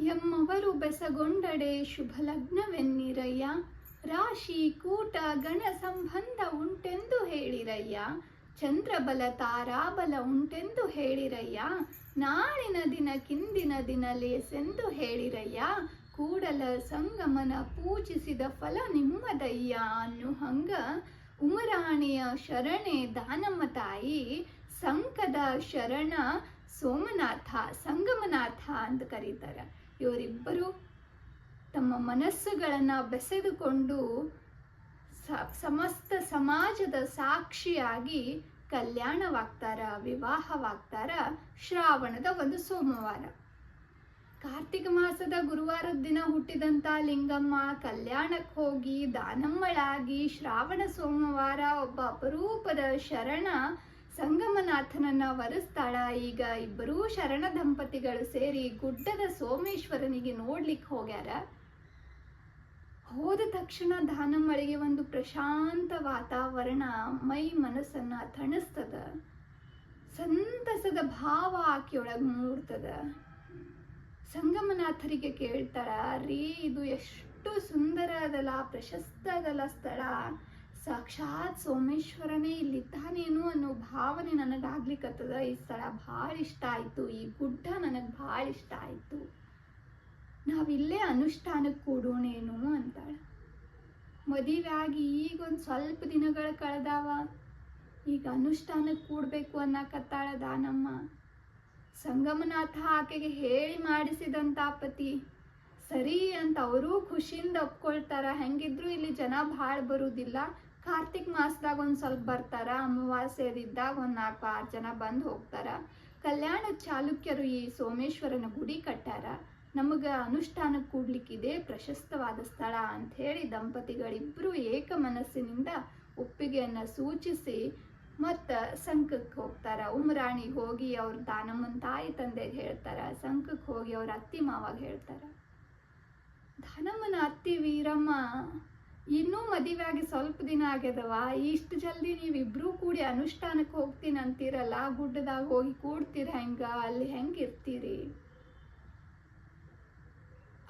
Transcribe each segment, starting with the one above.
ಎಮ್ಮವರು ಬೆಸಗೊಂಡಡೆ ಶುಭ ಲಗ್ನವೆನ್ನಿರಯ್ಯ ರಾಶಿ ಕೂಟ ಗಣ ಸಂಬಂಧ ಉಂಟೆಂದು ಹೇಳಿರಯ್ಯ. ಚಂದ್ರಬಲ ತಾರಾಬಲ ಉಂಟೆಂದು ಹೇಳಿರಯ್ಯ. ನಾಳಿನ ದಿನ ಕಿಂದಿನ ದಿನ ಲೇಸೆಂದು ಹೇಳಿರಯ್ಯ. ಕೂಡಲ ಸಂಗಮನ ಪೂಜಿಸಿದ ಫಲ ನಿಮ್ಮದಯ್ಯ ಅನ್ನು ಹಂಗ ಉಮರಾಣಿಯ ಶರಣೆ ದಾನಮ್ಮ ತಾಯಿ, ಸಂಕದ ಶರಣ ಸೋಮನಾಥ, ಸಂಗಮನಾಥ ಅಂತ ಕರೀತಾರೆ. ಇವರಿಬ್ಬರು ತಮ್ಮ ಮನಸ್ಸುಗಳನ್ನು ಬೆಸೆದುಕೊಂಡು ಸಮಸ್ತ ಸಮಾಜದ ಸಾಕ್ಷಿಯಾಗಿ ಕಲ್ಯಾಣವಾಗ್ತಾರ, ವಿವಾಹವಾಗ್ತಾರ ಶ್ರಾವಣದ ಒಂದು ಸೋಮವಾರ. ಕಾರ್ತಿಕ ಮಾಸದ ಗುರುವಾರದ ದಿನ ಹುಟ್ಟಿದಂತ ಲಿಂಗಮ್ಮ ಕಲ್ಯಾಣಕ್ಕೆ ಹೋಗಿ ದಾನಮ್ಮಳಾಗಿ ಶ್ರಾವಣ ಸೋಮವಾರ ಒಬ್ಬ ಅಪರೂಪದ ಶರಣ ಸಂಗಮನಾಥನನ್ನ ವರಸ್ತಾಳ ಈಗ ಇಬ್ಬರೂ ಶರಣ ದಂಪತಿಗಳು ಸೇರಿ ಗುಡ್ಡದ ಸೋಮೇಶ್ವರನಿಗೆ ನೋಡ್ಲಿಕ್ಕೆ ಹೋಗ್ಯಾರ. ಹೋದ ತಕ್ಷಣ ದಾನಮ್ಮಳಿಗೆ ಒಂದು ಪ್ರಶಾಂತ ವಾತಾವರಣ ಮೈ ಮನಸ್ಸನ್ನ ತಣಿಸ್ತದ. ಸಂತಸದ ಭಾವ ಆಕೆಯೊಳಗೆ ಮೂಡ್ತದ. ಸಂಗಮನಾಥರಿಗೆ ಕೇಳ್ತಾರ, ರೀ, ಇದು ಎಷ್ಟು ಸುಂದರ ಅದಲ್ಲ ಪ್ರಶಸ್ತ ಅದಲ್ಲ ಸ್ಥಳ. ಸಾಕ್ಷಾತ್ ಸೋಮೇಶ್ವರನೇ ಇಲ್ಲಿದ್ದಾನೇನು ಅನ್ನೋ ಭಾವನೆ ನನಗಾಗ್ಲಿಕ್ಕತ್ತದ ಈ ಸ್ಥಳ ಭಾಳ ಇಷ್ಟ ಆಯ್ತು. ಈ ಗುಡ್ಡ ನನಗೆ ಭಾಳ ಇಷ್ಟ ಆಯ್ತು. ನಾವಿಲ್ಲೇ ಅನುಷ್ಠಾನಕ್ಕೆ ಕೂಡೋಣೇನು ಅಂತಾಳೆ. ಮದುವೆ ಆಗಿ ಈಗ ಒಂದು ಸ್ವಲ್ಪ ದಿನಗಳು ಕಳೆದಾವ. ಈಗ ಅನುಷ್ಠಾನಕ್ಕೆ ಕೂಡಬೇಕು ಅನ್ನಕತ್ತಾಳ ದಾನಮ್ಮ. ಸಂಗಮನಾಥ ಆಕೆಗೆ ಹೇಳಿ ಮಾಡಿಸಿದಂತ ಪತಿ, ಸರಿ ಅಂತ ಅವರೂ ಖುಷಿಯಿಂದ ಒಪ್ಕೊಳ್ತಾರ. ಹೆಂಗಿದ್ರು ಇಲ್ಲಿ ಜನ ಭಾಳ ಬರುವುದಿಲ್ಲ ಕಾರ್ತಿಕ್ ಮಾಸದಾಗ ಒಂದು ಸ್ವಲ್ಪ ಬರ್ತಾರ ಅಮಾವಾಸ್ಯದಿದ್ದಾಗ ಒಂದು ನಾಲ್ಕು ಆರು ಜನ ಬಂದು ಹೋಗ್ತಾರ. ಕಲ್ಯಾಣ ಚಾಲುಕ್ಯರು ಈ ಸೋಮೇಶ್ವರನ ಗುಡಿ ಕಟ್ಟಾರ. ನಮಗೆ ಅನುಷ್ಠಾನಕ್ಕೆ ಕೂಡ್ಲಿಕ್ಕಿದೆ ಪ್ರಶಸ್ತವಾದ ಸ್ಥಳ ಅಂತ ಹೇಳಿ ದಂಪತಿಗಳಿಬ್ಬರು ಏಕ ಮನಸ್ಸಿನಿಂದ ಒಪ್ಪಿಗೆಯನ್ನು ಸೂಚಿಸಿ ಮತ್ತು ಸಂಕಕ್ಕೆ ಹೋಗ್ತಾರ. ಉಮರಾಣಿಗೆ ಹೋಗಿ ಅವ್ರ ದಾನಮ್ಮನ ತಾಯಿ ತಂದೆಗೆ ಹೇಳ್ತಾರ ಸಂಕಕ್ಕೆ ಹೋಗಿ ಅವ್ರ ಅತ್ತಿ ಮಾವಾಗ ಹೇಳ್ತಾರ. ದಾನಮ್ಮನ ಅತ್ತಿ ವೀರಮ್ಮ ಇನ್ನೂ ಮದುವೆ ಆಗಿ ಸ್ವಲ್ಪ ದಿನ ಆಗ್ಯದವ ಇಷ್ಟು ಜಲ್ದಿ ನೀವಿಬ್ರು ಕೂಡಿ ಅನುಷ್ಠಾನಕ್ಕೆ ಹೋಗ್ತೀನಿ ಅಂತೀರಲ್ಲ ಗುಡ್ಡದಾಗ ಹೋಗಿ ಕೂಡ್ತೀರ ಹೆಂಗ? ಅಲ್ಲಿ ಹೆಂಗೆ ಇರ್ತೀರಿ?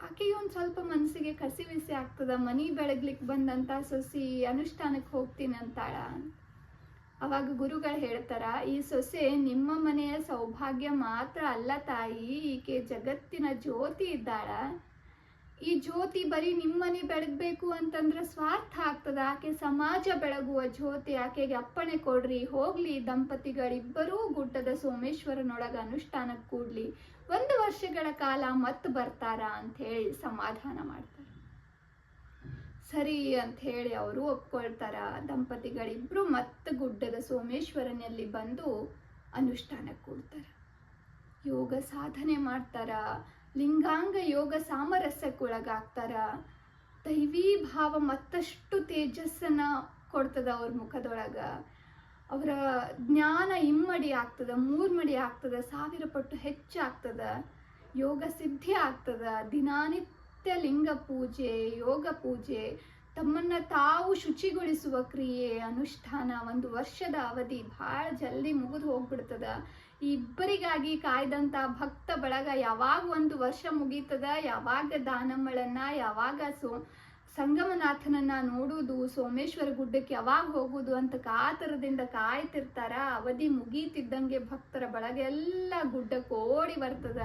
ಆಕೆಗೆ ಒಂದು ಸ್ವಲ್ಪ ಮನಸ್ಸಿಗೆ ಕಸಿವಿಸಿ ಆಗ್ತದ, ಮನಿ ಬೆಳಗ್ಲಿಕ್ಕೆ ಬಂದಂತ ಸೊಸಿ ಅನುಷ್ಠಾನಕ್ಕೆ ಹೋಗ್ತೀನಿ ಅಂತಾಳ. ಅವಾಗ ಗುರುಗಳು ಹೇಳ್ತಾರ, ಈ ಸೊಸೆ ನಿಮ್ಮ ಮನೆಯ ಸೌಭಾಗ್ಯ ಮಾತ್ರ ಅಲ್ಲ ತಾಯಿ, ಈಕೆ ಜಗತ್ತಿನ ಜ್ಯೋತಿ ಇದ್ದಾಳ. ಈ ಜ್ಯೋತಿ ಬರೀ ನಿಮ್ಮನೆ ಬೆಳಗ್ಬೇಕು ಅಂತಂದ್ರೆ ಸ್ವಾರ್ಥ ಆಗ್ತದ. ಆಕೆ ಸಮಾಜ ಬೆಳಗುವ ಜ್ಯೋತಿ, ಆಕೆಗೆ ಅಪ್ಪಣೆ ಕೊಡ್ರಿ, ಹೋಗ್ಲಿ ದಂಪತಿಗಳಿಬ್ಬರೂ ಗುಡ್ಡದ ಸೋಮೇಶ್ವರನೊಳಗ ಅನುಷ್ಠಾನಕ್ಕೆ ಕೂಡ್ಲಿ. ಒಂದು ವರ್ಷಗಳ ಕಾಲ ಮತ್ತೆ ಬರ್ತಾರ ಅಂತ ಹೇಳಿ ಸಮಾಧಾನ ಮಾಡ್ತಾರೆ. ಸರಿ ಅಂತ ಹೇಳಿ ಅವರು ಒಪ್ಕೊಳ್ತಾರ. ದಂಪತಿಗಳಿಬ್ರು ಮತ್ತೆ ಗುಡ್ಡದ ಸೋಮೇಶ್ವರನಲ್ಲಿ ಬಂದು ಅನುಷ್ಠಾನಕ್ಕೆ ಕೂಡ್ತಾರ. ಯೋಗ ಸಾಧನೆ ಮಾಡ್ತಾರ? ಲಿಂಗಾಂಗ ಯೋಗ ಸಾಮರಸ್ಯಕ್ಕೊಳಗಾಗ್ತಾರ. ದೈವೀ ಭಾವ ಮತ್ತಷ್ಟು ತೇಜಸ್ಸನ್ನ ಕೊಡ್ತದ ಅವ್ರ ಮುಖದೊಳಗ. ಅವರ ಜ್ಞಾನ ಇಮ್ಮಡಿ ಆಗ್ತದ, ಮೂರ್ಮಡಿ ಆಗ್ತದ, ಸಾವಿರ ಪಟ್ಟು ಹೆಚ್ಚಾಗ್ತದ, ಯೋಗ ಸಿದ್ಧಿ ಆಗ್ತದ. ದಿನಾನಿತ್ಯ ಲಿಂಗ ಪೂಜೆ, ಯೋಗ ಪೂಜೆ, ತಮ್ಮನ್ನ ತಾವು ಶುಚಿಗೊಳಿಸುವ ಕ್ರಿಯೆ, ಅನುಷ್ಠಾನ, ಒಂದು ವರ್ಷದ ಅವಧಿ ಭಾಳ ಜಲ್ದಿ ಮುಗಿದು ಹೋಗ್ಬಿಡ್ತದ. ಈ ಇಬ್ಬರಿಗಾಗಿ ಕಾಯ್ದಂತ ಭಕ್ತ ಬಳಗ ಯಾವಾಗ ಒಂದು ವರ್ಷ ಮುಗೀತದ, ಯಾವಾಗ ದಾನಮ್ಮಳನ್ನ, ಯಾವಾಗ ಸೋ ಸಂಗಮನಾಥನನ್ನ ನೋಡುವುದು, ಸೋಮೇಶ್ವರ ಗುಡ್ಡಕ್ಕೆ ಯಾವಾಗ ಹೋಗುದು ಅಂತ ಕಾತರದಿಂದ ಕಾಯ್ತಿರ್ತಾರ. ಅವಧಿ ಮುಗೀತಿದ್ದಂಗೆ ಭಕ್ತರ ಬಳಗ ಎಲ್ಲ ಗುಡ್ಡಕ್ಕೆ ಓಡಿ ಬರ್ತದ.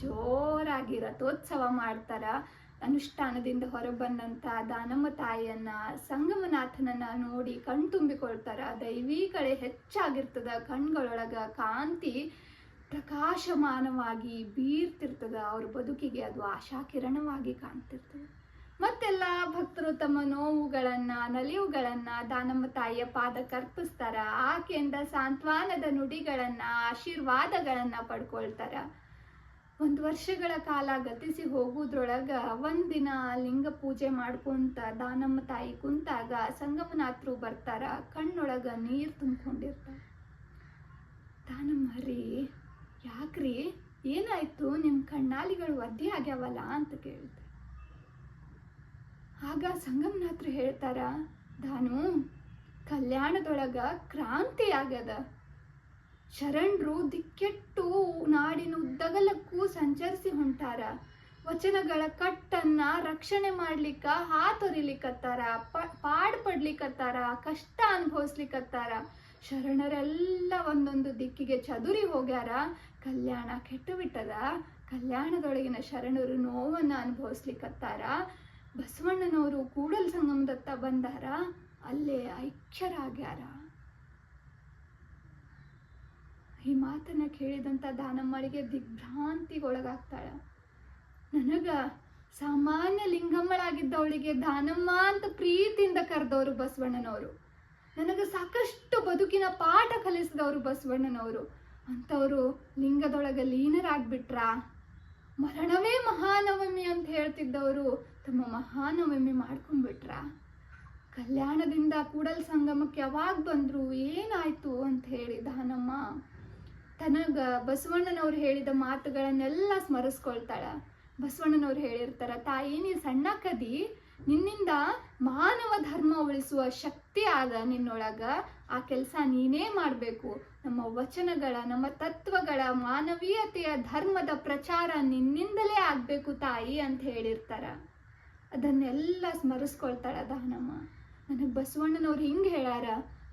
ಜೋರಾಗಿ ರಥೋತ್ಸವ ಮಾಡ್ತಾರ. ಅನುಷ್ಠಾನದಿಂದ ಹೊರಬಂದಂಥ ದಾನಮ್ಮ ತಾಯಿಯನ್ನ, ಸಂಗಮನಾಥನನ್ನ ನೋಡಿ ಕಣ್ತುಂಬಿಕೊಳ್ತಾರ ದೈವಿ ಕಡೆ ಹೆಚ್ಚಾಗಿರ್ತದ, ಕಣ್ಗಳೊಳಗ ಕಾಂತಿ ಪ್ರಕಾಶಮಾನವಾಗಿ ಬೀರ್ತಿರ್ತದ. ಅವ್ರ ಬದುಕಿಗೆ ಅದು ಆಶಾಕಿರಣವಾಗಿ ಕಾಣ್ತಿರ್ತದೆ. ಮತ್ತೆಲ್ಲ ಭಕ್ತರು ತಮ್ಮ ನೋವುಗಳನ್ನ, ನಲಿವುಗಳನ್ನ ದಾನಮ್ಮ ತಾಯಿಯ ಅರ್ಪಿಸ್ತಾರ ಆಕೆಯಿಂದ ಸಾಂತ್ವಾನದ ನುಡಿಗಳನ್ನ, ಆಶೀರ್ವಾದಗಳನ್ನ ಪಡ್ಕೊಳ್ತಾರ. ಒಂದು ವರ್ಷಗಳ ಕಾಲ ಗತಿಸಿ ಹೋಗುದ್ರೊಳಗ ಒಂದಿನ ಲಿಂಗ ಪೂಜೆ ಮಾಡ್ಕೊಂತ ದಾನಮ್ಮ ತಾಯಿ ಕುಂತಾಗ ಸಂಗಮನಾಥರು ಬರ್ತಾರ, ಕಣ್ಣೊಳಗ ನೀರು ತುಂಬಿಕೊಂಡಿರ್ತಾರ. ದಾನಮ್ಮ ರೀ ಯಾಕ್ರಿ? ಏನಾಯ್ತು? ನಿಮ್ಮ ಕಣ್ಣಾಲಿಗಳು ಒದ್ದೆ ಆಗ್ಯಾವಲ್ಲ ಅಂತ ಕೇಳ್ತಾರೆ ಆಗ ಸಂಗಮನಾಥರು ಹೇಳ್ತಾರ, ದಾನು, ಕಲ್ಯಾಣದೊಳಗ ಕ್ರಾಂತಿ ಆಗ್ಯದ. ಶರಣರು ದಿಕ್ಕೆಟ್ಟು ನಾಡಿನ ಉದ್ದಗಲಕ್ಕೂ ಸಂಚರಿಸಿ ಹೊಂಟಾರ. ವಚನಗಳ ಕಟ್ಟನ್ನ ರಕ್ಷಣೆ ಮಾಡ್ಲಿಕ್ಕ ಹಾತೊರಿಲಿಕ್ಕತ್ತಾರ ಪಾಡ್ ಪಡ್ಲಿಕ್ಕತ್ತಾರ ಕಷ್ಟ ಅನುಭವಿಸ್ಲಿಕ್ಕತ್ತಾರ ಶರಣರೆಲ್ಲ ಒಂದೊಂದು ದಿಕ್ಕಿಗೆ ಚದುರಿ ಹೋಗ್ಯಾರ. ಕಲ್ಯಾಣ ಕೆಟ್ಟು ಬಿಟ್ಟದ ಕಲ್ಯಾಣದೊಳಗಿನ ಶರಣರು ನೋವನ್ನ ಅನುಭವಿಸ್ಲಿಕ್ಕತ್ತಾರ ಬಸವಣ್ಣನವರು ಕೂಡಲ್ ಸಂಗಮದತ್ತ ಬಂದಾರ. ಅಲ್ಲೇ ಐಕ್ಯರಾಗ್ಯಾರ. ಈ ಮಾತನ್ನ ಕೇಳಿದಂತ ದಾನಮ್ಮಳಿಗೆ ದಿಗ್ಭ್ರಾಂತಿಗೊಳಗಾಗ್ತಾಳ. ನನಗ ಸಾಮಾನ್ಯ ಲಿಂಗಮ್ಮಳಾಗಿದ್ದವಳಿಗೆ ದಾನಮ್ಮ ಅಂತ ಪ್ರೀತಿಯಿಂದ ಕರೆದವರು ಬಸವಣ್ಣನವರು. ನನಗೆ ಸಾಕಷ್ಟು ಬದುಕಿನ ಪಾಠ ಕಲಿಸಿದವರು ಬಸವಣ್ಣನವರು. ಅಂಥವರು ಲಿಂಗದೊಳಗ ಲೀನರಾಗ್ಬಿಟ್ರ? ಮರಣವೇ ಮಹಾನವಮಿ ಅಂತ ಹೇಳ್ತಿದ್ದವರು ತಮ್ಮ ಮಹಾನವಮಿ ಮಾಡ್ಕೊಂಡ್ಬಿಟ್ರ? ಕಲ್ಯಾಣದಿಂದ ಕೂಡಲ್ ಸಂಗಮಕ್ಕೆ ಯಾವಾಗ ಬಂದರು ಏನಾಯ್ತು ಅಂತ ಹೇಳಿ ದಾನಮ್ಮ. ತನಗ ಬಸವಣ್ಣನವ್ರು ಹೇಳಿದ ಮಾತುಗಳನ್ನೆಲ್ಲ ಸ್ಮರಿಸ್ಕೊಳ್ತಾಳ. ಬಸವಣ್ಣನವ್ರು ಹೇಳಿರ್ತಾರ, ತಾಯಿ, ನೀ ಸಣ್ಣ ಕದಿ, ನಿನ್ನಿಂದ ಮಾನವ ಧರ್ಮ ಉಳಿಸುವ ಶಕ್ತಿ ಆದ ನಿನ್ನೊಳಗ. ಆ ಕೆಲಸ ನೀನೇ ಮಾಡಬೇಕು. ನಮ್ಮ ವಚನಗಳ, ನಮ್ಮ ತತ್ವಗಳ ಮಾನವೀಯತೆಯ ಧರ್ಮದ ಪ್ರಚಾರ ನಿನ್ನಿಂದಲೇ ಆಗ್ಬೇಕು ತಾಯಿ ಅಂತ ಹೇಳಿರ್ತಾರ. ಅದನ್ನೆಲ್ಲ ಸ್ಮರಿಸ್ಕೊಳ್ತಾಳ ದಾನಮ್ಮ. ನನಗೆ ಬಸವಣ್ಣನವ್ರು ಹಿಂಗೆ ಹೇಳ್ಯಾರ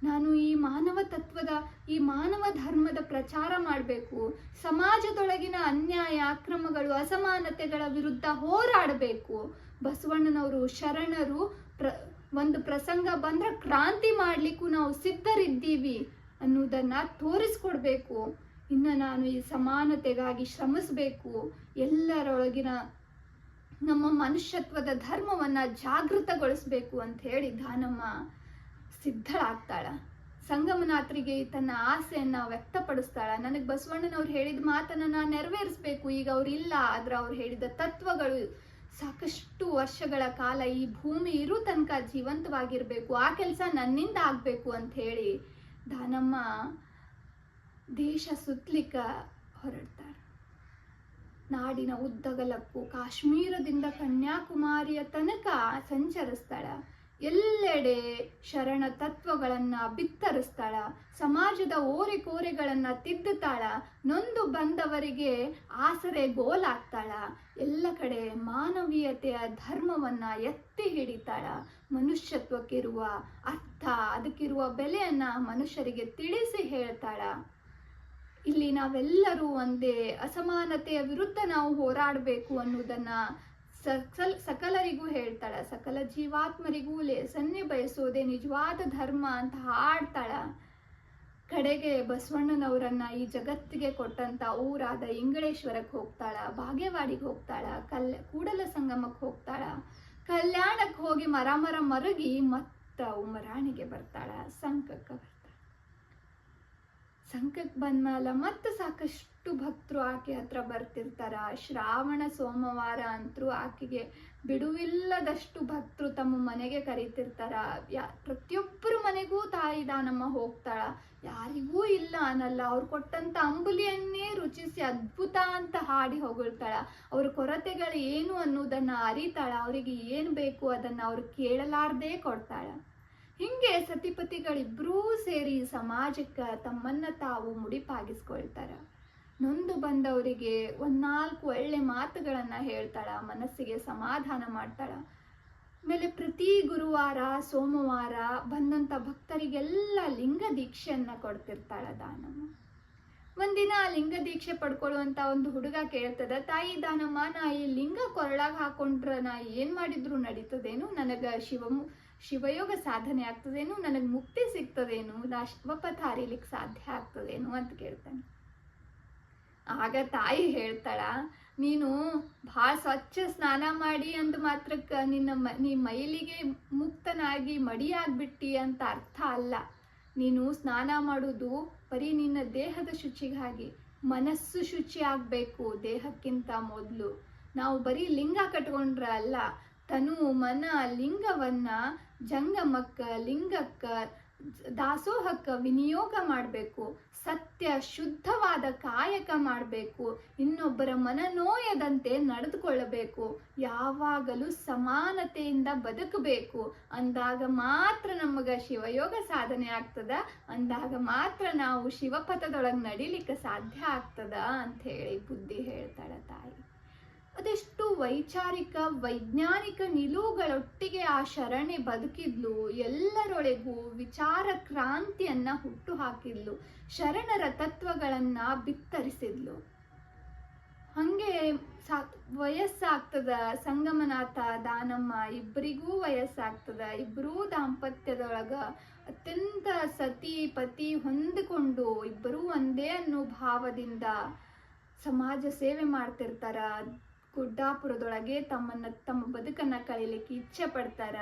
ನಾನು ಈ ಮಾನವ ತತ್ವದ, ಈ ಮಾನವ ಧರ್ಮದ ಪ್ರಚಾರ ಮಾಡಬೇಕು. ಸಮಾಜದೊಳಗಿನ ಅನ್ಯಾಯ, ಅಕ್ರಮಗಳು, ಅಸಮಾನತೆಗಳ ವಿರುದ್ಧ ಹೋರಾಡಬೇಕು. ಬಸವಣ್ಣನವರು ಶರಣರು, ಪ್ರ, ಒಂದು ಪ್ರಸಂಗ ಬಂದ್ರೆ ಕ್ರಾಂತಿ ಮಾಡ್ಲಿಕ್ಕೂ ನಾವು ಸಿದ್ಧರಿದ್ದೀವಿ ಅನ್ನೋದನ್ನ ತೋರಿಸ್ಕೊಡ್ಬೇಕು. ಇನ್ನು ನಾನು ಈ ಸಮಾನತೆಗಾಗಿ ಶ್ರಮಿಸ್ಬೇಕು. ಎಲ್ಲರೊಳಗಿನ ನಮ್ಮ ಮನುಷ್ಯತ್ವದ ಧರ್ಮವನ್ನ ಜಾಗೃತಗೊಳಿಸ್ಬೇಕು ಅಂತ ಹೇಳಿ ದಾನಮ್ಮ. ಸಿದ್ಧಳಾಗ್ತಾಳ. ಸಂಗಮನಾಥರಿಗೆ ತನ್ನ ಆಸೆಯನ್ನ ವ್ಯಕ್ತಪಡಿಸ್ತಾಳ. ನನಗೆ ಬಸವಣ್ಣನವ್ರು ಹೇಳಿದ ಮಾತನ್ನ ನಾನು ನೆರವೇರಿಸ್ಬೇಕು. ಈಗ ಅವ್ರಿಲ್ಲ ಆದ್ರೆ ಅವ್ರು ಹೇಳಿದ ತತ್ವಗಳು ಸಾಕಷ್ಟು ವರ್ಷಗಳ ಕಾಲ ಈ ಭೂಮಿ ಇರೋ ತನಕ ಜೀವಂತವಾಗಿರ್ಬೇಕು. ಆ ಕೆಲಸ ನನ್ನಿಂದ ಆಗ್ಬೇಕು ಅಂತ ಹೇಳಿ ದಾನಮ್ಮ ದೇಶ ಸುತ್ತಲಿಕ್ಕ ಹೊರಡ್ತಾಳೆ. ನಾಡಿನ ಉದ್ದಗಲಕ್ಕೂ ಕಾಶ್ಮೀರದಿಂದ ಕನ್ಯಾಕುಮಾರಿಯ ತನಕ ಸಂಚರಿಸ್ತಾಳ. ಎಲ್ಲೆಡೆ ಶರಣ ತತ್ವಗಳನ್ನ ಬಿತ್ತರಿಸ್ತಾಳ, ಸಮಾಜದ ಓರೆಕೋರೆಗಳನ್ನ ತಿದ್ದುತ್ತಾಳ, ನೊಂದು ಬಂದವರಿಗೆ ಆಸರೆ ಗೋಲಾಗ್ತಾಳ, ಎಲ್ಲ ಕಡೆ ಮಾನವೀಯತೆಯ ಧರ್ಮವನ್ನ ಎತ್ತಿ ಹಿಡಿತಾಳ. ಮನುಷ್ಯತ್ವಕ್ಕಿರುವ ಅರ್ಥ, ಅದಕ್ಕಿರುವ ಬೆಲೆಯನ್ನ ಮನುಷ್ಯರಿಗೆ ತಿಳಿಸಿ ಹೇಳ್ತಾಳ. ಇಲ್ಲಿ ನಾವೆಲ್ಲರೂ ಒಂದೇ ಅಸಮಾನತೆಯ ವಿರುದ್ಧ ನಾವು ಹೋರಾಡಬೇಕು ಅನ್ನೋದನ್ನ ಸಕಲ್ ಸಕಲರಿಗೂ ಹೇಳ್ತಾಳ, ಸಕಲ ಜೀವಾತ್ಮರಿಗೂ ಲೇಸನ್ನೇ ಬಯಸೋದೆ, ನಿಜವಾದ ಧರ್ಮ ಅಂತ ಹಾಡ್ತಾಳ. ಕಡೆಗೆ ಬಸವಣ್ಣನವರನ್ನ ಈ ಜಗತ್ತಿಗೆ ಕೊಟ್ಟಂತ ಊರಾದ ಇಂಗಳೇಶ್ವರಕ್ಕೆ ಹೋಗ್ತಾಳ, ಬಾಗೇವಾಡಿಗೆ ಹೋಗ್ತಾಳ ಕಲ್ಯ ಕೂಡಲ ಸಂಗಮಕ್ಕೆ ಹೋಗ್ತಾಳ. ಕಲ್ಯಾಣಕ್ಕೆ ಹೋಗಿ ಮರ ಮರ ಮರುಗಿ ಮತ್ತ ಉಮರಾಣಿಗೆ ಬರ್ತಾಳ, ಸಂಕಕ್ಕೆ ಬರ್ತಾಳ. ಸಂಕಕ್ಕೆ ಬಂದ್ಮೇಲೆ ಮತ್ತೆ ಸಾಕಷ್ಟು ಭಕ್ತರು ಆಕೆ ಹತ್ರ ಬರ್ತಿರ್ತಾರ. ಶ್ರಾವಣ, ಸೋಮವಾರ ಅಂತೂ ಆಕೆಗೆ ಬಿಡುವಿಲ್ಲದಷ್ಟು ಭಕ್ತರು ತಮ್ಮ ಮನೆಗೆ ಕರೀತಿರ್ತಾರ. ಯಾ, ಪ್ರತಿಯೊಬ್ಬರ ಮನೆಗೂ ತಾಯಿ ದಾನಮ್ಮ ಹೋಗ್ತಾಳ. ಯಾರಿಗೂ ಇಲ್ಲ ಅನ್ನಲ್ಲ. ಅವ್ರು ಕೊಟ್ಟಂತ ಅಂಬುಲಿಯನ್ನೇ ರುಚಿಸಿ ಅದ್ಭುತ ಅಂತ ಹಾಡಿ ಹೊಗಳ್ತಾಳ. ಅವ್ರ ಕೊರತೆಗಳು ಏನು ಅನ್ನೋದನ್ನ ಅರಿತಾಳ. ಅವರಿಗೆ ಏನು ಬೇಕು ಅದನ್ನ ಅವ್ರು ಕೇಳಲಾರ್ದೇ ಕೊಡ್ತಾಳ. ಹಿಂಗೆ ಸತಿಪತಿಗಳಿಬ್ರೂ ಸೇರಿ ಸಮಾಜಕ್ಕೆ ತಮ್ಮನ್ನ ತಾವು ಮುಡಿಪಾಗಿಸ್ಕೊಳ್ತಾರ. ನೊಂದು ಬಂದವರಿಗೆ ಒಂದ್ನಾಲ್ಕು ಒಳ್ಳೆ ಮಾತುಗಳನ್ನು ಹೇಳ್ತಾಳ, ಮನಸ್ಸಿಗೆ ಸಮಾಧಾನ ಮಾಡ್ತಾಳ. ಆಮೇಲೆ ಪ್ರತಿ ಗುರುವಾರ, ಸೋಮವಾರ ಬಂದಂತ ಭಕ್ತರಿಗೆಲ್ಲ ಲಿಂಗ ದೀಕ್ಷೆಯನ್ನು ಕೊಡ್ತಿರ್ತಾಳ ದಾನಮ್ಮ. ಒಂದಿನ ಆ ಲಿಂಗ ದೀಕ್ಷೆ ಪಡ್ಕೊಳ್ಳುವಂತ ಒಂದು ಹುಡುಗ ಕೇಳ್ತದ, ತಾಯಿ ದಾನಮ್ಮ, ನಾ ಈ ಲಿಂಗ ಕೊರಳಾಗ ಹಾಕೊಂಡ್ರ ನಾ ಏನ್ ಮಾಡಿದ್ರು ನಡೀತದೇನು? ನನಗ ಶಿವ ಶಿವಯೋಗ ಸಾಧನೆ ಆಗ್ತದೇನು? ನನಗೆ ಮುಕ್ತಿ ಸಿಗ್ತದೇನು? ನಾ ಶಿವಪಥ ಹರಿಲಿಕ್ಕೆ ಸಾಧ್ಯ ಆಗ್ತದೇನು? ಅಂತ ಕೇಳ್ತಾನೆ. ಆಗ ತಾಯಿ ಹೇಳ್ತಾಳ, ನೀನು ಭಾಳ ಸ್ವಚ್ಛ ಸ್ನಾನ ಮಾಡಿ ಅಂದ ಮಾತ್ರಕ್ಕೆ, ನಿನ್ನ ಮ, ನೀ ಮೈಲಿಗೆ ಮುಕ್ತನಾಗಿ ಮಡಿಯಾಗ್ಬಿಟ್ಟಿ ಅಂತ ಅರ್ಥ ಅಲ್ಲ. ನೀನು ಸ್ನಾನ ಮಾಡೋದು ಬರೀ ನಿನ್ನ ದೇಹದ ಶುಚಿಗಾಗಿ, ಮನಸ್ಸು ಶುಚಿ ಆಗಬೇಕು ದೇಹಕ್ಕಿಂತ ಮೊದಲು. ನಾವು ಬರೀ ಲಿಂಗ ಕಟ್ಕೊಂಡ್ರ ಅಲ್ಲ, ತನು, ಮನ, ಲಿಂಗವನ್ನ, ಜಂಗಮಕ್ಕ, ಲಿಂಗಕ್ಕ ದಾಸೋಹಕ್ಕ ವಿನಿಯೋಗ ಮಾಡಬೇಕು, ಸತ್ಯ ಶುದ್ಧವಾದ ಕಾಯಕ ಮಾಡಬೇಕು, ಇನ್ನೊಬ್ಬರ ಮನನೋಯದಂತೆ ನಡೆದುಕೊಳ್ಳಬೇಕು, ಯಾವಾಗಲೂ ಸಮಾನತೆಯಿಂದ ಬದುಕಬೇಕು. ಅಂದಾಗ ಮಾತ್ರ ನಮಗ ಶಿವಯೋಗ ಸಾಧನೆ ಆಗ್ತದ, ಅಂದಾಗ ಮಾತ್ರ ನಾವು ಶಿವಪಥದೊಳಗೆ ನಡಿಲಿಕ್ಕೆ ಸಾಧ್ಯ ಆಗ್ತದ ಅಂತ ಹೇಳಿ ಬುದ್ಧಿ ಹೇಳ್ತಾಳೆ ತಾಯಿ. ಅದೆಷ್ಟು ವೈಚಾರಿಕ, ವೈಜ್ಞಾನಿಕ ನಿಲುವುಗಳೊಟ್ಟಿಗೆ ಆ ಶರಣೆ ಬದುಕಿದ್ಲು, ಎಲ್ಲರೊಳಗೂ ವಿಚಾರ ಕ್ರಾಂತಿಯನ್ನ ಹುಟ್ಟು ಹಾಕಿದ್ಲು ಶರಣರ ತತ್ವಗಳನ್ನ ಬಿತ್ತರಿಸಿದ್ಲು. ಹಂಗೆ ಸಾ, ವಯಸ್ಸಾಗ್ತದ ಸಂಗಮನಾಥ ದಾನಮ್ಮ ಇಬ್ಬರಿಗೂ ವಯಸ್ಸಾಗ್ತದ ಇಬ್ಬರೂ ದಾಂಪತ್ಯದೊಳಗ ಅತ್ಯಂತ ಸತಿ ಪತಿ ಹೊಂದಿಕೊಂಡು ಇಬ್ಬರೂ ಒಂದೇ ಅನ್ನೋ ಭಾವದಿಂದ ಸಮಾಜ ಸೇವೆ ಮಾಡ್ತಿರ್ತಾರ. ಗುಡ್ಡಾಪುರದೊಳಗೆ ತಮ್ಮನ್ನ, ತಮ್ಮ ಬದುಕನ್ನ ಕಳೀಲಿಕ್ಕೆ ಇಚ್ಛೆ ಪಡ್ತಾರ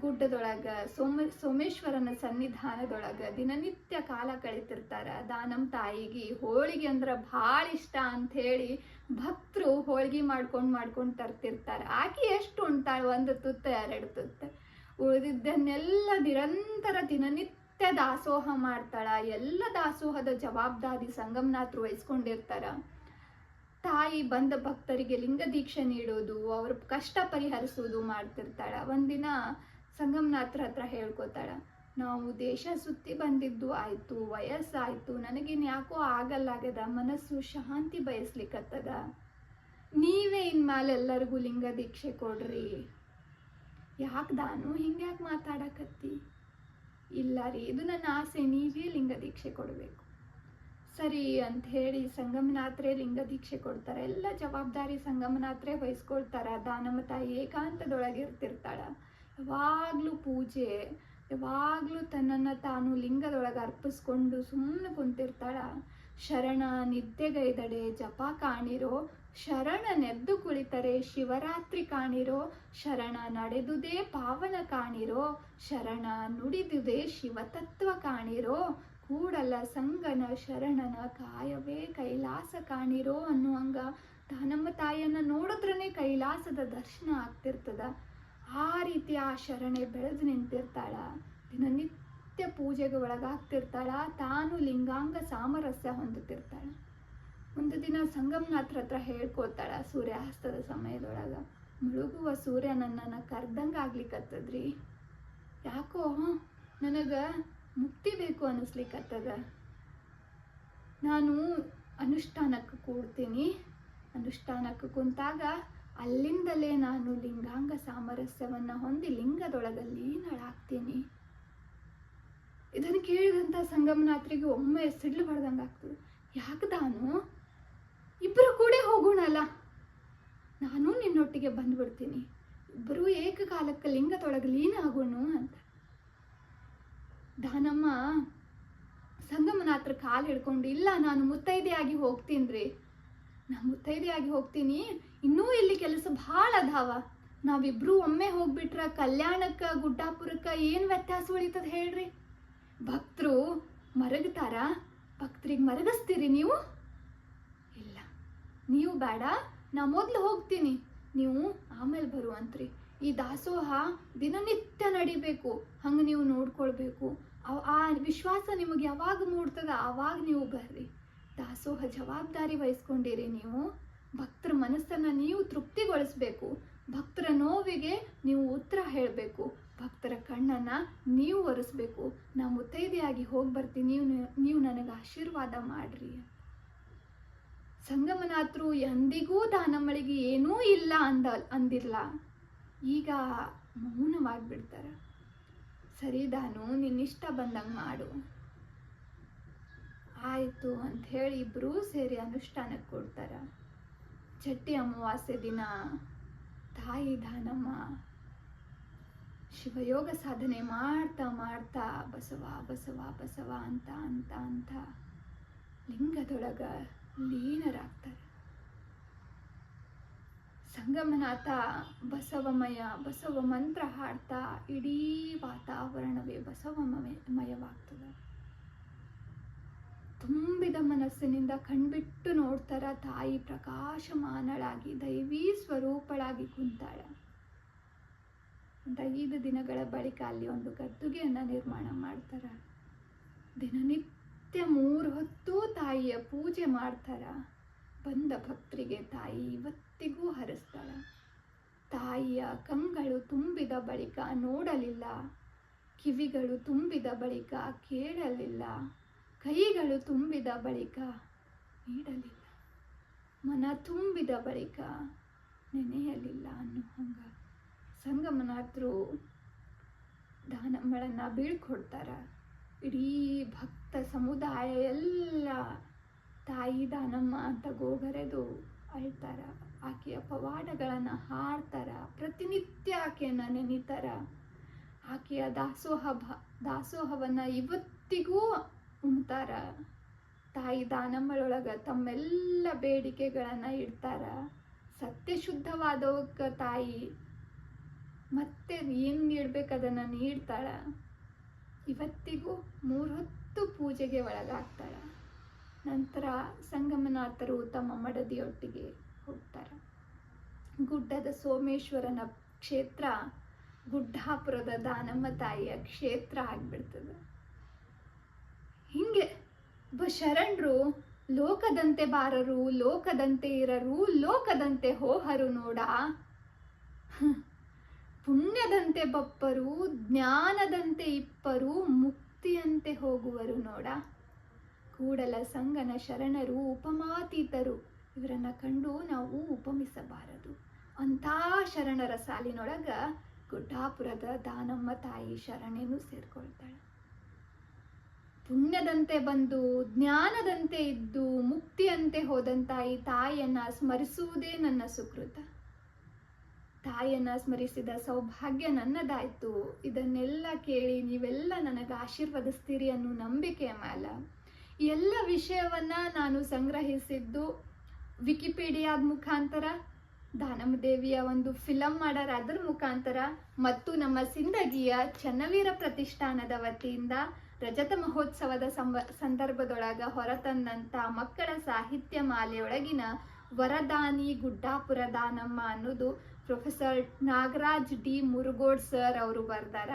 ಗುಡ್ಡದೊಳಗ ಸೋಮ, ಸೋಮೇಶ್ವರನ ಸನ್ನಿಧಾನದೊಳಗ ದಿನನಿತ್ಯ ಕಾಲ ಕಳಿತಿರ್ತಾರ. ದಾನಮ್ ತಾಯಿಗೆ ಹೋಳಿಗೆ ಅಂದ್ರ ಭಾಳ ಇಷ್ಟ ಅಂತ ಹೇಳಿ ಭಕ್ತರು ಹೋಳಿಗೆ ಮಾಡ್ಕೊಂಡು ಮಾಡ್ಕೊಂಡು ತರ್ತಿರ್ತಾರ. ಆಕೆ ಎಷ್ಟು ಉಣ್ತಾಳೆ ಒಂದು ತುತ್ತ, ಎರಡು ತುತ್ತ. ಉಳಿದಿದ್ದನ್ನೆಲ್ಲ ನಿರಂತರ ದಿನನಿತ್ಯ ದಾಸೋಹ ಮಾಡ್ತಾಳ. ಎಲ್ಲ ದಾಸೋಹದ ಜವಾಬ್ದಾರಿ ಸಂಗಮನಾಥರು ವಹಿಸ್ಕೊಂಡಿರ್ತಾರ. ತಾಯಿ ಬಂದ ಭಕ್ತರಿಗೆ ಲಿಂಗ ದೀಕ್ಷೆ ನೀಡೋದು, ಅವ್ರ ಕಷ್ಟ ಪರಿಹರಿಸೋದು ಮಾಡ್ತಿರ್ತಾಳ. ಒಂದಿನ ಸಂಗಮನಾಥ್ರ ಹತ್ರ ಹೇಳ್ಕೊತಾಳ, ನಾವು ದೇಶ ಸುತ್ತಿ ಬಂದಿದ್ದು ಆಯ್ತು, ವಯಸ್ಸಾಯ್ತು, ನನಗಿನ್ ಯಾಕೋ ಆಗಲ್ಲಾಗದ ಮನಸ್ಸು ಶಾಂತಿ ಬಯಸ್ಲಿಕ್ಕತ್ತದ ನೀವೇ ಇನ್ಮೇಲೆ ಎಲ್ಲರಿಗೂ ಲಿಂಗ ದೀಕ್ಷೆ ಕೊಡ್ರಿ. ಯಾಕೆ ದಾನು? ಹಿಂಗ್ಯಾಕೆ ಮಾತಾಡಕತ್ತಿ? ಇಲ್ಲ ರೀ, ಇದು ನನ್ನ ಆಸೆ, ನೀವೇ ಲಿಂಗ ದೀಕ್ಷೆ ಕೊಡಬೇಕು. ಸರಿ ಅಂತ ಹೇಳಿ ಸಂಗಮನಾಥ್ರೆ ಲಿಂಗ ದೀಕ್ಷೆ ಕೊಡ್ತಾರೆ. ಎಲ್ಲ ಜವಾಬ್ದಾರಿ ಸಂಗಮನಾಥ್ರೆ ವಹಿಸ್ಕೊಳ್ತಾರ. ದಾನಮ್ಮ ತಾಯಿ ಏಕಾಂತದೊಳಗೆ ಇರ್ತಿರ್ತಾಳ ಯಾವಾಗಲೂ ಪೂಜೆ, ಯಾವಾಗಲೂ ತನ್ನನ್ನು ತಾನು ಲಿಂಗದೊಳಗೆ ಅರ್ಪಿಸ್ಕೊಂಡು ಸುಮ್ಮನೆ ಕುಂತಿರ್ತಾಳ. ಶರಣ ನಿದ್ದೆಗೈದಡೆ ಜಪ ಕಾಣಿರೋ, ಶರಣ ನೆದ್ದು ಕುಳಿತರೆ, ಶಿವರಾತ್ರಿ ಕಾಣಿರೋ, ಶರಣ ನಡೆದುದೇ ಪಾವನ ಕಾಣಿರೋ, ಶರಣ ನುಡಿದುದೇ ಶಿವತತ್ವ ಕಾಣಿರೋ ಕೂಡಲ ಸಂಗನ ಶರಣನ ಕಾಯವೇ ಕೈಲಾಸ ಕಾಣಿರೋ ಅನ್ನುವಂಗ ನಮ್ಮ ತಾಯಿಯನ್ನ ನೋಡಿದ್ರೇ ಕೈಲಾಸದ ದರ್ಶನ ಆಗ್ತಿರ್ತದ. ಆ ರೀತಿ ಆ ಶರಣೆ ಬೆಳೆದು ನಿಂತಿರ್ತಾಳ. ದಿನನಿತ್ಯ ಪೂಜೆಗೆ ಒಳಗಾಗ್ತಿರ್ತಾಳ. ತಾನು ಲಿಂಗಾಂಗ ಸಾಮರಸ್ಯ ಹೊಂದುತ್ತಿರ್ತಾಳ. ಒಂದು ದಿನ ಸಂಗಮನಾಥ್ರ ಹತ್ರ ಹೇಳ್ಕೊತಾಳ ಸೂರ್ಯಾಸ್ತದ ಸಮಯದೊಳಗ. ಮುಳುಗುವ ಸೂರ್ಯ ನನ್ನನ್ನು ಕರ್ದಂಗೆ ಆಗ್ಲಿಕ್ಕತ್ತದ್ರಿ ಯಾಕೋ? ನನಗೆ ಮುಕ್ತಿ ಬೇಕು ಅನ್ನಿಸ್ಲಿಕ್ಕತ್ತದ. ನಾನು ಅನುಷ್ಠಾನಕ್ಕೆ ಕೂಡ್ತೀನಿ. ಅನುಷ್ಠಾನಕ್ಕೆ ಕುಂತಾಗ ಅಲ್ಲಿಂದಲೇ ನಾನು ಲಿಂಗಾಂಗ ಸಾಮರಸ್ಯವನ್ನು ಹೊಂದಿ ಲಿಂಗದೊಳಗಲ್ಲಿ ನಳಾಗ್ತೀನಿ. ಇದನ್ನು ಕೇಳಿದಂಥ ಸಂಗಮನಾತ್ರಿಗೆ ಒಮ್ಮೆ ಸಿಡ್ಲು ಬಡ್ದಂಗೆ ಆಗ್ತದೆ. ಯಾಕೆ ನಾನು ಇಬ್ಬರು ಕೂಡ ಹೋಗೋಣಲ್ಲ. ನಾನು ನಿನ್ನೊಟ್ಟಿಗೆ ಬಂದ್ಬಿಡ್ತೀನಿ. ಇಬ್ಬರೂ ಏಕಕಾಲಕ್ಕೆ ಲಿಂಗದೊಳಗೆ ಲೀನ ಆಗೋಣ ಅಂತ. ದಾನಮ್ಮ ಸಂಗಮನಾಥ್ರ ಕಾಲು ಹಿಡ್ಕೊಂಡು, ಇಲ್ಲ, ನಾನು ಮುತ್ತೈದೆಯಾಗಿ ಹೋಗ್ತೀನಿ ರೀ. ನಾನು ಮುತ್ತೈದೆಯಾಗಿ ಹೋಗ್ತೀನಿ. ಇನ್ನೂ ಇಲ್ಲಿ ಕೆಲಸ ಭಾಳ ಅದಾವ. ನಾವಿಬ್ರು ಒಮ್ಮೆ ಹೋಗ್ಬಿಟ್ರ ಕಲ್ಯಾಣಕ್ಕೆ, ಗುಡ್ಡಾಪುರಕ್ಕೆ ಏನು ವ್ಯತ್ಯಾಸ ಉಳಿತದ ಹೇಳ್ರಿ? ಭಕ್ತರು ಮರಗತಾರ, ಭಕ್ತರಿಗೆ ಮರಗಿಸ್ತೀರಿ ನೀವು? ಇಲ್ಲ. ನೀವು ಬೇಡ, ನಾ ಮೊದಲು ಹೋಗ್ತೀನಿ. ನೀವು ಆಮೇಲೆ ಬರುವಂತ್ರಿ. ಈ ದಾಸೋಹ ದಿನನಿತ್ಯ ನಡಿಬೇಕು. ಹಂಗೆ ನೀವು ನೋಡ್ಕೊಳ್ಬೇಕು. ಆ ವಿಶ್ವಾಸ ನಿಮಗೆ ಯಾವಾಗ ಮೂಡ್ತದ ಆವಾಗ ನೀವು ಬರ್ರಿ. ದಾಸೋಹ ಜವಾಬ್ದಾರಿ ವಹಿಸ್ಕೊಂಡಿರಿ ನೀವು. ಭಕ್ತರ ಮನಸ್ಸನ್ನು ನೀವು ತೃಪ್ತಿಗೊಳಿಸ್ಬೇಕು. ಭಕ್ತರ ನೋವಿಗೆ ನೀವು ಉತ್ತರ ಹೇಳಬೇಕು. ಭಕ್ತರ ಕಣ್ಣನ್ನು ನೀವು ಒರೆಸ್ಬೇಕು. ನಾ ಮುತ್ತೈದೆಯಾಗಿ ಹೋಗಿ ಬರ್ತೀನಿ. ನೀವು ನೀವು ನನಗೆ ಆಶೀರ್ವಾದ ಮಾಡ್ರಿ. ಸಂಗಮನಾಥರು ಎಂದಿಗೂ ದಾನಮ್ಮಳಿಗೆ ಏನೂ ಇಲ್ಲ ಅಂದ ಅಂದಿಲ್ಲ ಈಗ ಮೌನವಾಗಿಬಿಡ್ತಾರೆ. ಸರಿ ದಾನು, ನಿನ್ನಿಷ್ಟ ಬಂದಂಗೆ ಮಾಡು. ಆಯಿತು ಹೇಳಿ ಇಬ್ಬರೂ ಸೇರಿ ಅನುಷ್ಠಾನಕ್ಕೆ ಕೊಡ್ತಾರೆ. ಚಟ್ಟಿ ಅಮಾವಾಸ್ಯೆ ದಿನ, ತಾಯಿ ದಾನಮ್ಮ ಶಿವಯೋಗ ಸಾಧನೆ ಮಾಡ್ತಾ ಮಾಡ್ತಾ ಬಸವ ಬಸವ ಬಸವ ಅಂತ ಅಂತ ಅಂತ ಲಿಂಗದೊಳಗ ಲೀನರಾಗ್ತಾರೆ. ಸಂಗಮನಾಥ ಬಸವಮಯ, ಬಸವ ಮಂತ್ರ ಹಾಡ್ತಾ ಇಡೀ ವಾತಾವರಣವೇ ಬಸವಮಯ ಮಯವಾಗ್ತದೆ. ತುಂಬಿದ ಮನಸ್ಸಿನಿಂದ ಕಣ್ಬಿಟ್ಟು ನೋಡ್ತಾರ ತಾಯಿ ಪ್ರಕಾಶಮಾನಳಾಗಿ, ದೈವೀ ಸ್ವರೂಪಳಾಗಿ ಕುಂತಾಳ. ಒಂದು ಐದು ದಿನಗಳ ಬಳಿಕ ಅಲ್ಲಿ ಒಂದು ಗದ್ದುಗೆಯನ್ನು ನಿರ್ಮಾಣ ಮಾಡ್ತಾರೆ. ದಿನನಿತ್ಯ ಮೂರು ಹೊತ್ತು ತಾಯಿಯ ಪೂಜೆ ಮಾಡ್ತಾರ. ಬಂದ ಭಕ್ತರಿಗೆ ತಾಯಿ ಇವತ್ತಿಗೂ ಹರಿಸ್ತಾಳೆ. ತಾಯಿಯ ಕಂಗಳು ತುಂಬಿದ ಬಳಿಕ ನೋಡಲಿಲ್ಲ. ಕಿವಿಗಳು ತುಂಬಿದ ಬಳಿಕ ಕೇಳಲಿಲ್ಲ. ಕೈಗಳು ತುಂಬಿದ ಬಳಿಕ ನೀಡಲಿಲ್ಲ. ಮನ ತುಂಬಿದ ಬಳಿಕ ನೆನೆಯಲಿಲ್ಲ ಅನ್ನೋ ಹಂಗ ಸಂಗಮನಾಥರು ದಾನಮ್ಮಳನ್ನ ಬೀಳ್ಕೊಡ್ತಾರ. ಇಡೀ ಭಕ್ತ ಸಮುದಾಯ ಎಲ್ಲ ತಾಯಿ ದಾನಮ್ಮ ಅಂತ ಗೋಗರೆದು ಅಳ್ತಾರ. ಆಕೆಯ ಪವಾಡಗಳನ್ನು ಹಾಡ್ತಾರ, ಪ್ರತಿನಿತ್ಯ ಆಕೆಯನ್ನ ನೆನೀತಾರ. ಆಕೆಯ ದಾಸೋಹ ಭ, ದಾಸೋಹವನ್ನ ಇವತ್ತಿಗೂ ಉಣ್ತಾರ. ತಾಯಿ ದಾನಮ್ಮಳೊಳಗ ತಮ್ಮೆಲ್ಲ ಬೇಡಿಕೆಗಳನ್ನ ಇಡ್ತಾರ. ಸತ್ಯ ಶುದ್ಧವಾದವಕ್ಕ ತಾಯಿ ಮತ್ತೆ ಏನು ನೀಡ್ಬೇಕು ಅದನ್ನ ನೀಡ್ತಾಳ. ಇವತ್ತಿಗೂ ಮೂರು ಹೊತ್ತು ಪೂಜೆಗೆ ಒಳಗಾಗ್ತಾಳ. ನಂತರ ಸಂಗಮನಾಥರು ತಮ್ಮ ಮಡದಿಯೊಟ್ಟಿಗೆ ಹೋಗ್ತಾರೆ ಗುಡ್ಡದ ಸೋಮೇಶ್ವರನ ಕ್ಷೇತ್ರ ಗುಡ್ಡಾಪುರದ ದಾನಮ್ಮ ತಾಯಿಯ ಕ್ಷೇತ್ರ ಆಗ್ಬಿಡ್ತದೆ. ಹಿಂಗೆ ಒಬ್ಬ ಶರಣರು ಲೋಕದಂತೆ ಬಾರರು, ಲೋಕದಂತೆ ಇರರು, ಲೋಕದಂತೆ ಹೋಹರು ನೋಡ. ಪುಣ್ಯದಂತೆ ಬಪ್ಪರು, ಜ್ಞಾನದಂತೆ ಇಪ್ಪರು, ಮುಕ್ತಿಯಂತೆ ಹೋಗುವರು ನೋಡ. ಕೂಡಲ ಸಂಗನ ಶರಣರು, ಉಪಮಾತೀತರು. ಇವರನ್ನ ಕಂಡು ನಾವು ಉಪಮಿಸಬಾರದು. ಅಂಥ ಶರಣರ ಸಾಲಿನೊಳಗ ಗುಡ್ಡಾಪುರದ ದಾನಮ್ಮ ತಾಯಿ ಶರಣೆನೂ ಸೇರ್ಕೊಳ್ತಾಳೆ. ಪುಣ್ಯದಂತೆ ಬಂದು, ಜ್ಞಾನದಂತೆ ಇದ್ದು, ಮುಕ್ತಿಯಂತೆ ಹೋದಂತ ಈ ತಾಯಿಯನ್ನ ಸ್ಮರಿಸುವುದೇ ನನ್ನ ಸುಕೃತ. ತಾಯಿಯನ್ನ ಸ್ಮರಿಸಿದ ಸೌಭಾಗ್ಯ ನನ್ನದಾಯ್ತು. ಇದನ್ನೆಲ್ಲ ಕೇಳಿ ನೀವೆಲ್ಲ ನನಗೆ ಆಶೀರ್ವದಿಸ್ತೀರಿ ಅನ್ನೋ ನಂಬಿಕೆಯ ಮೇಲೆ ಎಲ್ಲ ವಿಷಯವನ್ನ ನಾನು ಸಂಗ್ರಹಿಸಿದ್ದು ವಿಕಿಪೀಡಿಯಾದ ಮುಖಾಂತರ ದಾನಮ್ಮ ದೇವಿಯ ಒಂದು ಫಿಲಂ ಮಾಡರ. ಅದರ ಮುಖಾಂತರ ಮತ್ತು ನಮ್ಮ ಸಿಂದಗಿಯ ಚನ್ನವೀರ ಪ್ರತಿಷ್ಠಾನದ ವತಿಯಿಂದ ರಜತ ಮಹೋತ್ಸವದ ಸಂವ ಸಂದರ್ಭದೊಳಗ ಹೊರತಂದಂತ ಮಕ್ಕಳ ಸಾಹಿತ್ಯ ಮಾಲೆಯೊಳಗಿನ ವರದಾನಿ ಗುಡ್ಡಾಪುರ ದಾನಮ್ಮ ಅನ್ನೋದು professor Nagaraj D Murugod sir ಅವರು ಬರ್ದಾರ.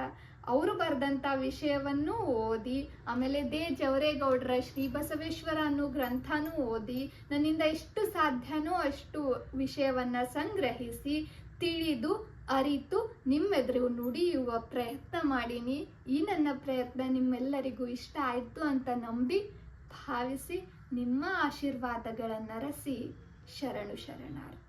ಅವರು ಬರೆದಂಥ ವಿಷಯವನ್ನು ಓದಿ, ಆಮೇಲೆ ದೇ ಜವರೇಗೌಡರ ಶ್ರೀ ಬಸವೇಶ್ವರ ಅನ್ನೋ ಗ್ರಂಥನೂ ಓದಿ, ನನ್ನಿಂದ ಎಷ್ಟು ಸಾಧ್ಯನೋ ಅಷ್ಟು ವಿಷಯವನ್ನ ಸಂಗ್ರಹಿಸಿ, ತಿಳಿದು, ಅರಿತು, ನಿಮ್ಮೆದುರು ನುಡಿಯುವ ಪ್ರಯತ್ನ ಮಾಡೀನಿ. ಈ ನನ್ನ ಪ್ರಯತ್ನ ನಿಮ್ಮೆಲ್ಲರಿಗೂ ಇಷ್ಟ ಆಯಿತು ಅಂತ ನಂಬಿ ಭಾವಿಸಿ ನಿಮ್ಮ ಆಶೀರ್ವಾದಗಳನ್ನು ರಸಿ. ಶರಣು ಶರಣಾರ್ಥಿ.